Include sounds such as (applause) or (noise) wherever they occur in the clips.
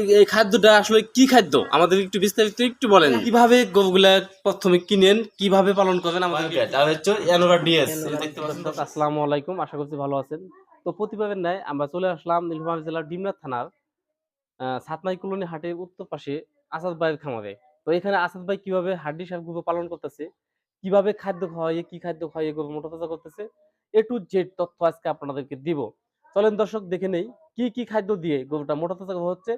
এই এই খাদ্যটা আসলে কি খাদ্য? আমাদের একটু বিস্তারিত একটু বলেন। কীভাবে গরুগুলা প্রথমে কিনেন কীভাবে পালন করবেন আমাদের আর হচ্ছে এনোভা ডিএস দেখতে পাচ্ছেন আসসালামু আলাইকুম আশা করছি ভালো আছেন। তো প্রতিভাবের ন্যায় আমরা চলে আসলাম নীলফামারী জেলার ডিমনাথ থানার সাতমাই কলোনি হাটের উত্তর পাশে আসাদ ভাইয়ের খামারে। তো এখানে আসাদ ভাই কীভাবে হাড্ডি সাপ গরু পালন করতেছে কীভাবে খাদ্য খাওয়াইয়ে কি খাদ্য খাওয়াইয়ে গরু মোটা তাজা করতেছে এ টু জেড তথ্য আজকে আপনাদেরকে দিব। চলেন দর্শক দেখে নেই কি কি খাদ্য দিয়ে গরুটা মোটা তাজা হচ্ছে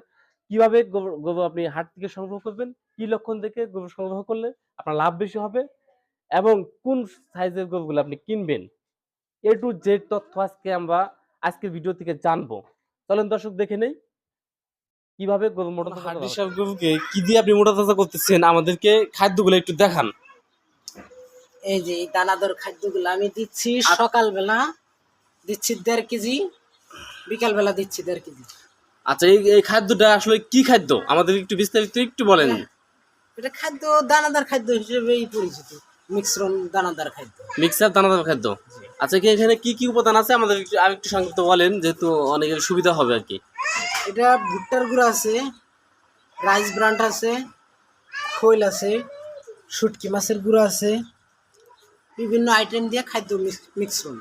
কীভাবে গোবর আপনি হাট থেকে সংগ্রহ করবেন কি লক্ষণ দেখে গোবর সংগ্রহ করলে আপনার লাভ বেশি হবে এবং কোন সাইজের গরুগুলো আপনি কিনবেন। এ টু জেড তথ্য আজকে আমরা আজকের ভিডিও থেকে জানব। চলেন দর্শক দেখে নেই কীভাবে গরু মোটা গরুকে কি দিয়ে আপনি মোটা তাজা করতেছেন? আমাদেরকে খাদ্যগুলো একটু দেখান। এই যে এই দানাদার খাদ্যগুলো আমি দিচ্ছি সকালবেলা দিচ্ছি দেড় কেজি বিকালবেলা দিচ্ছি দেড় কেজি। আচ্ছা এই এই খাদ্যটা আসলে কি খাদ্য? আমাদের একটু বিস্তারিত একটু বলেন। এটা খাদ্য দানাদার খাদ্য হিসেবেই পরিচিত। মিশ্রণ দানাদার খাদ্য। মিক্সার দানাদার খাদ্য? আচ্ছা কি এখানে কি কি উপাদান আছে? আমাদের একটু আরেকটু সংক্ষিপ্ত বলেন যেহেতু অনেকের সুবিধা হবে আর কি। এটা ভুট্টার গুঁড়ো আছে রাইস ব্রান্ড আছে খৈল আছে শুটকি মাছের গুঁড়ো আছে বিভিন্ন আইটেম দিয়ে খাদ্য মিশ- মিশ্রণ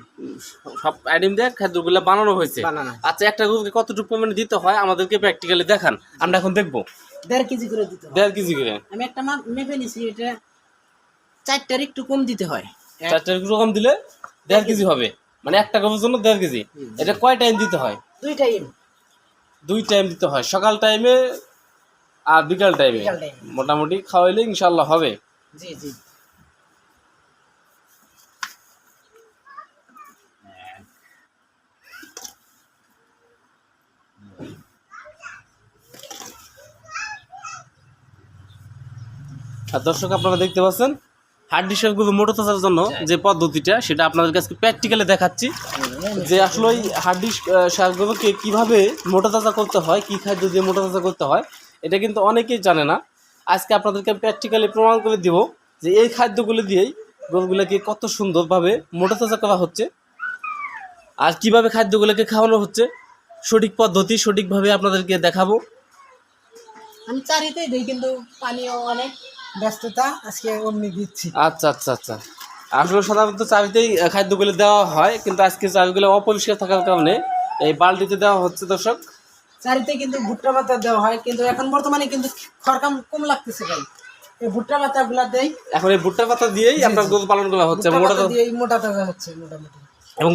সব আইটেম দিয়ে খাদ্যগুলো বানানো হয়েছে। আচ্ছা একটা গরুকে কতটুকু পরিমাণে দিতে হয় আমাদেরকে প্র্যাকটিক্যালি দেখান। আমরা এখন দেখব। দেড় কেজি করে দিতে দেড় কেজি করে। আমি একটা মাপ মেপে নিছি এটা চারটার একটু কম দিতে হয়। চারটার রকম দিলে দেড় কেজি হবে। মানে একটা গরুর জন্য দেড় কেজি। এটা কয় টাইম দিতে হয়? দুই টাইম দুই টাইম দিতে হয়। সকাল টাইমে আর বিকাল টাইমে। মোটামুটি খাওয়াইলে ইনশাল্লাহ হবে। জি জি। আর দর্শক, আপনারা দেখতে পাচ্ছেন, হার্ড ডিস্কেরগুলো মোটো তাজার জন্য যে পদ্ধতিটা, সেটা আপনাদের কাছে প্র্যাকটিক্যালি দেখাচ্ছি। যে আসলে ওই হার্ড ডিস্ক সারগুলোকে কীভাবে মোটা তাজা করতে হয়, কী খাদ্য দিয়ে মোটা তাজা করতে হয়, এটা কিন্তু অনেকেই জানে না। আজকে আপনাদেরকে প্র্যাকটিক্যালি প্রমাণ করে দিব যে এই খাদ্যগুলো দিয়েই গরুগুলোকে কত সুন্দরভাবে মোটা তাজা করা হচ্ছে, আর কীভাবে খাদ্যগুলোকে খাওয়ানো হচ্ছে, সঠিক পদ্ধতি, সঠিকভাবে আপনাদেরকে দেখাবো। আমি চারিতেই দিই, কিন্তু পানিও অনেক। ব্যস্ততা আজকে অমনি দিচ্ছি। আচ্ছা আচ্ছা আচ্ছা। আসলে সাধারণত চাবিতেই খাদ্যগুলো দেওয়া হয় কিন্তু আজকে চাবিগুলো অপরিষ্কার থাকার কারণে এই বালতিতে দেওয়া হচ্ছে দর্শক। চারিতে কিন্তু ভুট্টা পাতা দেওয়া হয় কিন্তু এখন বর্তমানে কিন্তু খড়কাম কম লাগতেছে ভাই। এই ভুট্টা পাতা গুলা দেই। এখন এই ভুট্টা পাতা দিয়েই আপনার গরু পালন করা হচ্ছে মোটা পাতা দিয়েই মোটা তাজা হচ্ছে মোটামুটি। এবং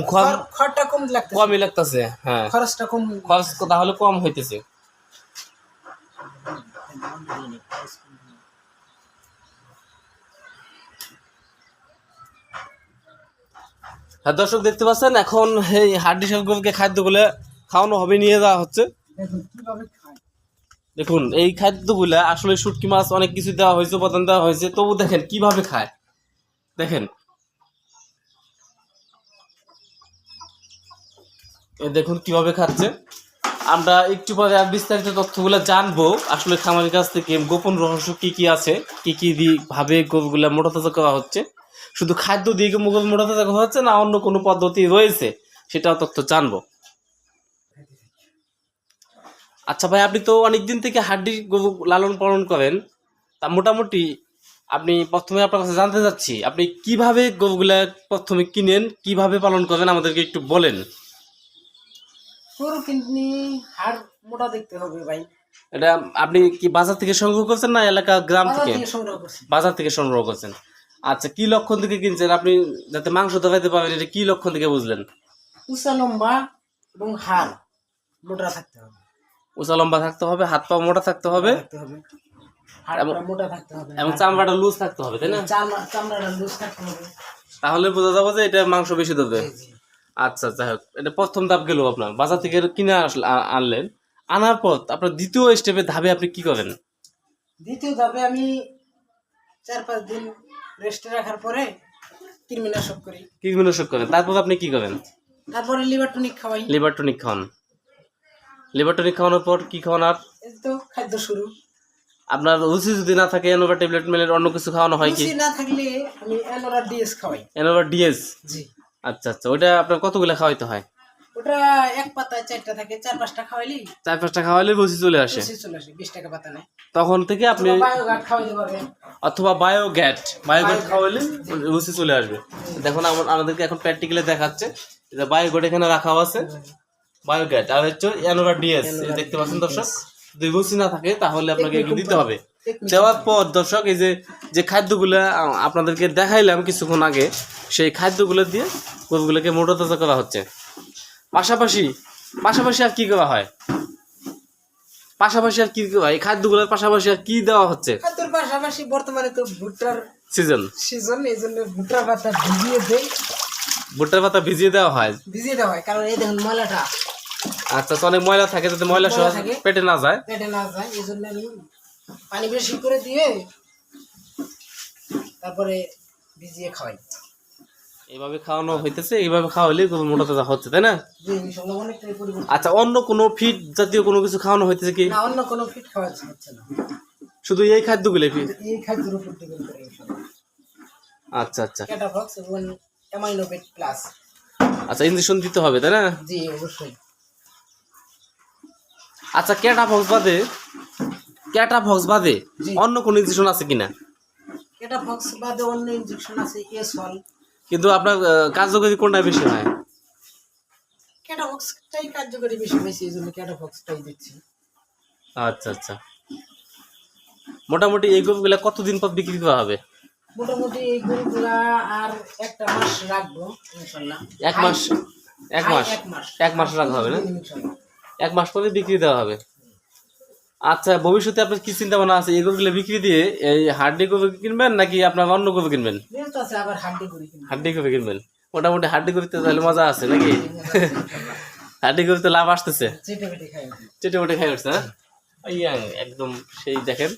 খড়টা কম লাগতেছে। কমই লাগতেছে হ্যাঁ। খরচটা কম খরচ তাহলে কম হইতেছে। হ্যাঁ দর্শক দেখতে পাচ্ছেন, এখন এই হাড্ডি সাপগুলোকে খাদ্যগুলো খাওয়ানো হবে, নিয়ে যাওয়া হচ্ছে। দেখুন, এই খাদ্যগুলা আসলে শুটকি মাছ অনেক কিছু দেওয়া হয়েছে, উপাদান দেওয়া হয়েছে। তবু দেখেন, কীভাবে খায়? দেখেন। দেখুন, কীভাবে খাচ্ছে। আমরা একটু পরে আর বিস্তারিত তথ্যগুলো জানব। আসলে খামারের কাছ থেকে গোপন রহস্য কি কি আছে, কি কি ভাবে গরুগুলা মোটা তাজা করা হচ্ছে। শুধু খাদ্য দিয়ে কি মুগল মোটা তাজা হচ্ছে না অন্য কোনো পদ্ধতি রয়েছে? সেটাও তথ্য জানব। আচ্ছা ভাই আপনি তো অনেকদিন থেকে হাড্ডি গরু লালন পালন করেন। তা মোটামুটি আপনি প্রথমে আপনার কাছে জানতে চাচ্ছি আপনি কীভাবে গরুগুলা প্রথমে কিনেন কীভাবে পালন করেন আমাদেরকে একটু বলেন। গরু কিডনি হাড় মোটা দেখতে হবে ভাই। এটা আপনি কি বাজার থেকে সংগ্রহ করছেন না এলাকা গ্রাম থেকে? বাজার থেকে সংগ্রহ করছেন। আচ্ছা কি লক্ষণ থেকে কিনছেন? আপনি যাতে মাংস দেখাইতে পারবেন এটা কি লক্ষণ থেকে বুঝলেন? উঁচা লম্বা এবং হাড় মোটা থাকতে হবে। উঁচা লম্বা থাকতে হবে হাত পা মোটা থাকতে হবে। মোটা থাকতে এবং চামড়াটা লুজ থাকতে হবে তাই না? চামড়াটা লুজ থাকতে হবে। তাহলে বোঝা যাবে যে এটা মাংস বেশি দেবে। জি। আচ্ছা যাই হোক। এটা প্রথম ধাপ গেল আপনার। বাজার থেকে কিনে আসলে আনলেন। আনার পর আপনার দ্বিতীয় স্টেপে ধাপে আপনি কি করেন? দ্বিতীয় ধাপে আমি চার পাঁচ দিন রেস্টে রাখার পরে কৃমিনাশক করি। কীটনাশক করেন। তারপর আপনি কি করেন? তারপরে লিভার টনিক খাওয়াই। লিভার টনিক খাওয়ান। লিভার টনিক খাওয়ানোর পর কি খাওয়ান আর? তো খাদ্য শুরু। আপনার রুচি যদি না থাকে এনোভা ট্যাবলেট মেলের অন্য কিছু খাওয়ানো হয় কি? না থাকলে আমি অ্যানোরা ডিএস খাওয়াই। Enova DS? জি। আচ্ছা আচ্ছা। ওইটা আপনার কতগুলো খাওয়াইতে হয়? ওটা এক পাতায় চারটা থাকে চার পাঁচটা খাওয়াইলি? চার পাঁচটা খাওয়ালে বসি চলে আসে। চলে আসে বিশ টাকা পাতা নেয়। তখন থেকে আপনি বায়োগার্ড খাওয়াইতে পারবেন অথবা বায়োগ্যাট বায়োগ্যাট খাওয়ালে চলে আসবে। দেখুন আমাদেরকে এখন প্র্যাকটিক্যালি দেখাচ্ছে। যে বায়োগ্যাট এখানে রাখা আছে। বায়োগ্যাট আর হচ্ছে অ্যানোরা ডিএস। দেখতে পাচ্ছেন দর্শক? যদি রুচি না থাকে তাহলে আপনাকে এগুলো দিতে হবে। দেওয়ার পর দর্শক এই যে যে খাদ্যগুলো আপনাদেরকে দেখাইলাম কিছুক্ষণ আগে সেই খাদ্যগুলো দিয়ে গরুগুলোকে মোটা তাজা করা হচ্ছে। পাশাপাশি পাশাপাশি আর কি করা হয়? পাশাপাশি আর কি করা হয়? এই খাদ্যগুলোর পাশাপাশি আর কি দেওয়া হচ্ছে? খাদ্যের পাশাপাশি বর্তমানে তো ভুট্টার সিজন সিজন এই জন্য ভুট্টার পাতা ভিজিয়ে দেয় ভুট্টার পাতা ভিজিয়ে দেওয়া হয়? ভিজিয়ে দেওয়া হয় কারণ এই দেখুন ময়লাটা। আচ্ছা তো অনেক ময়লা থাকে যাতে ময়লা সহ থাকে। পেটে না যায়। পেটে না যায় এই জন্য আমি পানি বেশি করে দিয়ে তারপরে ভিজিয়ে খাওয়াই। এইভাবে খাওয়ানো হইতেছে এইভাবে খাওয়ালে মোটা তাজা হচ্ছে তাই না? আচ্ছা অন্য কোনো ফিড জাতীয় কোনো কিছু খাওয়ানো হইতেছে কি? অন্য কোনো হচ্ছে না। শুধু এই খাদ্যগুলো ফিড এই খাদ্যের উপর ডিপেন্ড করে আচ্ছা আচ্ছা। ক্যাটাফক্স এবং অ্যামাইনোবেট প্লাস আচ্ছা ইঞ্জেকশন দিতে হবে তাই না? জি অবশ্যই। আচ্ছা বাদে ক্যাটা ফক্স বাদে অন্য কোনো ইঞ্জেকশন আছে কিনা? ক্যাটাফক্স বাদে অন্য ইনজেকশন আছে এসল কিন্তু আপনার কার্যকরী কোনটা বেশি হয়? ক্যাটাফক্সটাই কার্যকরী বেশি বেশি এই জন্য ক্যাটাফক্সটাই দিচ্ছি। আচ্ছা আচ্ছা। মোটামুটি এই গরুগুলা কতদিন পর বিক্রি করা হবে? মোটামুটি এই গরুগুলা আর একটা মাস রাখব ইনশাল্লাহ। এক মাস এক মাস এক মাস। রাখা হবে না? এক মাস পরে বিক্রি দেওয়া হবে? আচ্ছা ভবিষ্যতে আপনার কি চিন্তা ভাবনা আছে? এই গরুগুলো বিক্রি দিয়ে এই হাড্ডি গরু কিনবেন নাকি আপনার অন্য গরু কিনবেন? হাড্ডি গরু কিনবেন। মোটামুটি হাড্ডি গরুতে তাহলে মজা আছে নাকি? (laughs) হাড্ডি গরুতে লাভ আসতেছে। চেটে পেটে খাই উঠছে। ইয়াং একদম সেই দেখেন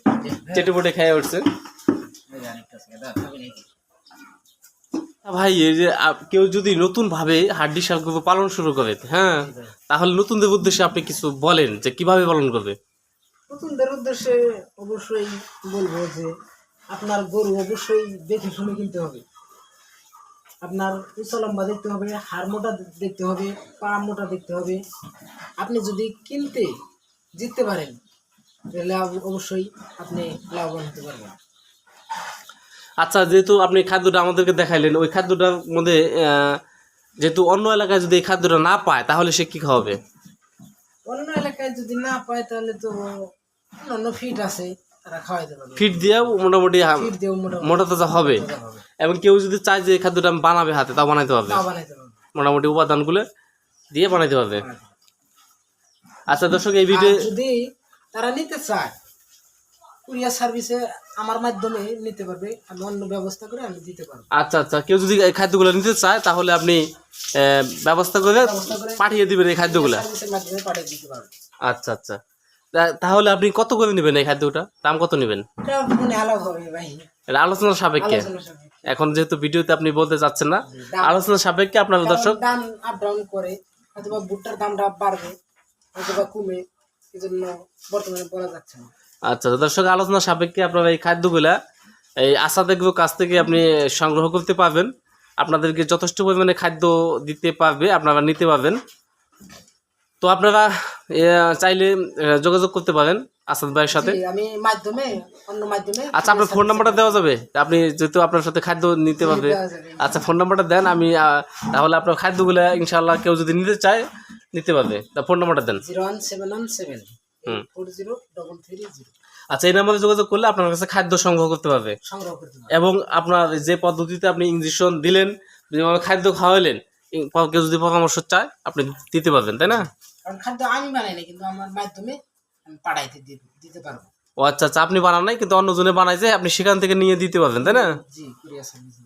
চেটে পুটে খাই উঠছে? ভাই এই যে কেউ যদি নতুন ভাবে হাড্ডি সার পালন শুরু করে হ্যাঁ। তাহলে নতুনদের উদ্দেশ্যে আপনি কিছু বলেন যে কীভাবে পালন করবে। নতুনদের উদ্দেশ্যে অবশ্যই বলব যে আপনার গরু অবশ্যই দেখে শুনে কিনতে হবে। আপনার উঁচা লম্বা দেখতে হবে হাড় মোটা দেখতে হবে পা মোটা দেখতে হবে। আপনি যদি কিনতে জিততে পারেন তাহলে অবশ্যই আপনি লাভবান হতে পারবেন। আচ্ছা যেহেতু আপনি খাদ্যটা আমাদেরকে দেখাইলেন ওই খাদ্যটার মধ্যে যেহেতু অন্য এলাকায় যদি এই খাদ্যটা না পায় তাহলে সে কি খাওয়াবে? অন্য এলাকায় যদি না পায় তাহলে তো অন্য ফিট আছে তারা খাওয়াইতে পারবে। ফিট দিয়েও মোটামুটি ফিট দিয়েও মোটামুটি। মোটা তাজা হবে। এবং কেউ যদি চায় যে খাদ্যটা বানাবে হাতে তাও বানাইতে পারবে। তাও বানাইতে পারবে। মোটামুটি উপাদানগুলো দিয়ে বানাইতে পারবে। আচ্ছা দর্শক এই ভিডিও যদি তারা নিতে চায় কুরিয়ার সার্ভিসে আমার মাধ্যমে নিতে পারবে আমি অন্য ব্যবস্থা করে আমি দিতে পারব। আচ্ছা আচ্ছা কেউ যদি এই খাদ্যগুলো নিতে চায় তাহলে আপনি আহ, ব্যবস্থা করে ব্যবস্থা করে পাঠিয়ে দিবেন এই খাদ্যগুলো। সার্ভিসের মাধ্যমে পাঠিয়ে দিতে পারব। আচ্ছা আচ্ছা। তা- তাহলে আপনি কত করে নেবেন এই খাদ্যটা? দাম কত নেবেন? মনে আলোচনার সাপেক্ষে। আলোচনা সাপেক্ষে। এখন যেহেতু ভিডিওতে আপনি বলতে চাচ্ছেন না আলোচনার সাপেক্ষে আপনার দর্শক দাম আপ ডাউন করে অথবা ভুট্টার দামটা বাড়বে অথবা কমে এই বর্তমানে বলা যাচ্ছে না। আচ্ছা দর্শক আলোচনার সাপেক্ষে আপনারা এই খাদ্যগুলা এই আশা দেখব কাছ থেকে আপনি সংগ্রহ করতে পারবেন। আপনাদেরকে যথেষ্ট পরিমাণে খাদ্য দিতে পারবে আপনারা নিতে পারবেন। তো আপনারা চাইলে যোগাযোগ করতে পারেন আসাদ ভাইয়ের সাথে। আমি মাধ্যমে অন্য মাধ্যমে আচ্ছা আপনার ফোন নাম্বারটা দেওয়া যাবে? আপনি যেহেতু আপনার সাথে খাদ্য নিতে পারবে। আচ্ছা ফোন নাম্বারটা দেন আমি তাহলে আপনার খাদ্যগুলো ইনশাল্লাহ কেউ যদি নিতে চায় নিতে পারবে। তা ফোন নাম্বারটা দেন। Zero one seven one seven. Four zero double three zero. আচ্ছা এই নাম্বারে যোগাযোগ করলে আপনার কাছে খাদ্য সংগ্রহ করতে পারবে। সংগ্রহ করতে পারবে। এবং আপনার যে পদ্ধতিতে আপনি ইঞ্জেকশন দিলেন যেভাবে খাদ্য খাওয়াইলেন কেউ যদি পরামর্শ চায় আপনি দিতে পারবেন তাই না? কারণ খাদ্য আমি বানাই না কিন্তু আমার মাধ্যমে আমি পাঠাইতে দিতে পারব। ও আচ্ছা আচ্ছা আপনি বানান নাই কিন্তু অন্যজনে বানাইছে আপনি সেখান থেকে নিয়ে দিতে পারবেন তাই না? জি কুরিয়ার সার্ভিস